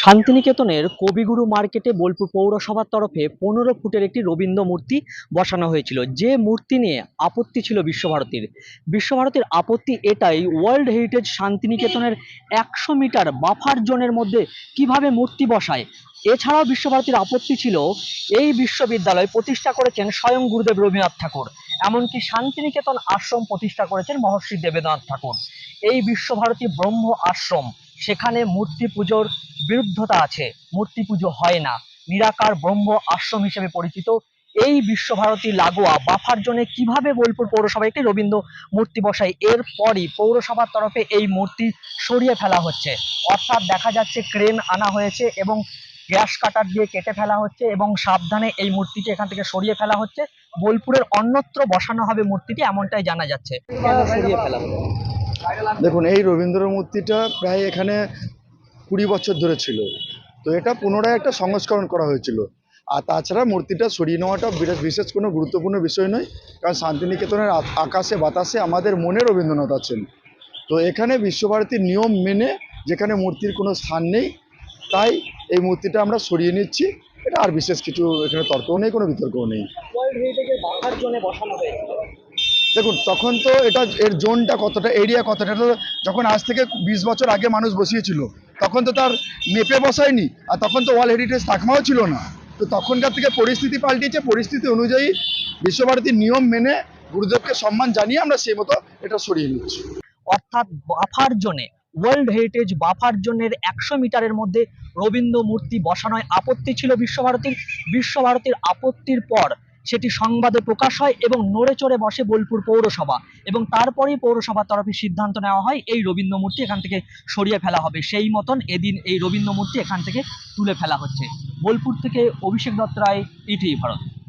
শান্তিনিকেতনের কবিগুরু মার্কেটে বোলপুর পৌরসভার তরফে পনেরো ফুটের একটি রবীন্দ্র মূর্তি বসানো হয়েছিল। যে মূর্তি নিয়ে আপত্তি ছিল বিশ্বভারতীর। বিশ্বভারতীর আপত্তি এটাই ওয়ার্ল্ড হেরিটেজ শান্তিনিকেতনের একশো মিটার বাফার জোনের মধ্যে কীভাবে মূর্তি বসায়? এছাড়াও বিশ্বভারতীর আপত্তি ছিল, এই বিশ্ববিদ্যালয় প্রতিষ্ঠা করেছেন স্বয়ং গুরুদেব রবীন্দ্রনাথ ঠাকুর, এমনকি শান্তিনিকেতন আশ্রম প্রতিষ্ঠা করেছেন মহর্ষি দেবেন্দ্রনাথ ঠাকুর। এই বিশ্বভারতী ব্রহ্ম আশ্রম সেখানে মূর্তি পুজোর বিরুদ্ধতা আছে। মূর্তি পুজো হয় না। নিরাকার ব্রহ্ম আশ্রম হিসেবে পরিচিত। এই বিশ্বভারতী লাগোয়া বাফার জন্য কীভাবে বোলপুর পৌরসভায় একটি রবীন্দ্র মূর্তি বসায় এরপরই পৌরসভার তরফে এই মূর্তি সরিয়ে ফেলা হচ্ছে। অর্থাৎ দেখা যাচ্ছে ক্রেন আনা হয়েছে এবং গ্যাস কাটার দিয়ে কেটে ফেলা হচ্ছে এবং সাবধানে এই মূর্তিটি এখান থেকে সরিয়ে ফেলা হচ্ছে। বোলপুরের অন্যত্র বসানো হবে মূর্তিটি, এমনটাই জানা যাচ্ছে। সরিয়ে ফেলা দেখুন, এই রবীন্দ্র মূর্তিটা প্রায় এখানে কুড়ি বছর ধরে ছিল। তো এটা পুনরায় একটা সংস্করণ করা হয়েছিল। আর তাছাড়া মূর্তিটা সরিয়ে নেওয়াটা বিরাট বিশেষ কোনো গুরুত্বপূর্ণ বিষয় নয়, কারণ শান্তিনিকেতনের আকাশে বাতাসে আমাদের মনে রবীন্দ্রনাথ আছেন। তো এখানে বিশ্বভারতীর নিয়ম মেনে যেখানে মূর্তির কোনো স্থান নেই, তাই এই মূর্তিটা আমরা সরিয়ে নিচ্ছি। এটা আর বিশেষ কিছু এখানে তর্কও নেই, কোনো বিতর্কও নেই। দেখুন, তখন তো এটা এর জোনটা কতটা, এরিয়া কতটা তো যখন আজ থেকে বিশ বছর আগে মানুষ বসিয়েছিল, তখন তো তার মেপে বসায়নি, আর তখন তো ওয়ার্ল্ড হেরিটেজ তাকমাও ছিল না। তো তখনকার থেকে পরিস্থিতি পাল্টিয়েছে, পরিস্থিতি অনুযায়ী বিশ্বভারতীর নিয়ম মেনে গুরুদেবকে সম্মান জানিয়ে আমরা সেই মতো এটা সরিয়ে নিচ্ছি। অর্থাৎ বাফার জোনে, ওয়ার্ল্ড হেরিটেজ বাফার জোনের একশো মিটারের মধ্যে রবীন্দ্র মূর্তি বসানোয় আপত্তি ছিল বিশ্বভারতীর বিশ্বভারতীর আপত্তির পর সেটি সংবাদে প্রকাশ হয় এবং নড়ে চড়ে বসে বোলপুর পৌরসভা এবং তারপরেই পৌরসভার তরফে সিদ্ধান্ত নেওয়া হয়, এই রবীন্দ্র মূর্তি এখান থেকে সরিয়ে ফেলা হবে। সেই মতন এদিন এই রবীন্দ্র মূর্তি এখান থেকে তুলে ফেলা হচ্ছে। বোলপুর থেকে অভিষেক দত্ত রায় ইটি ভারত।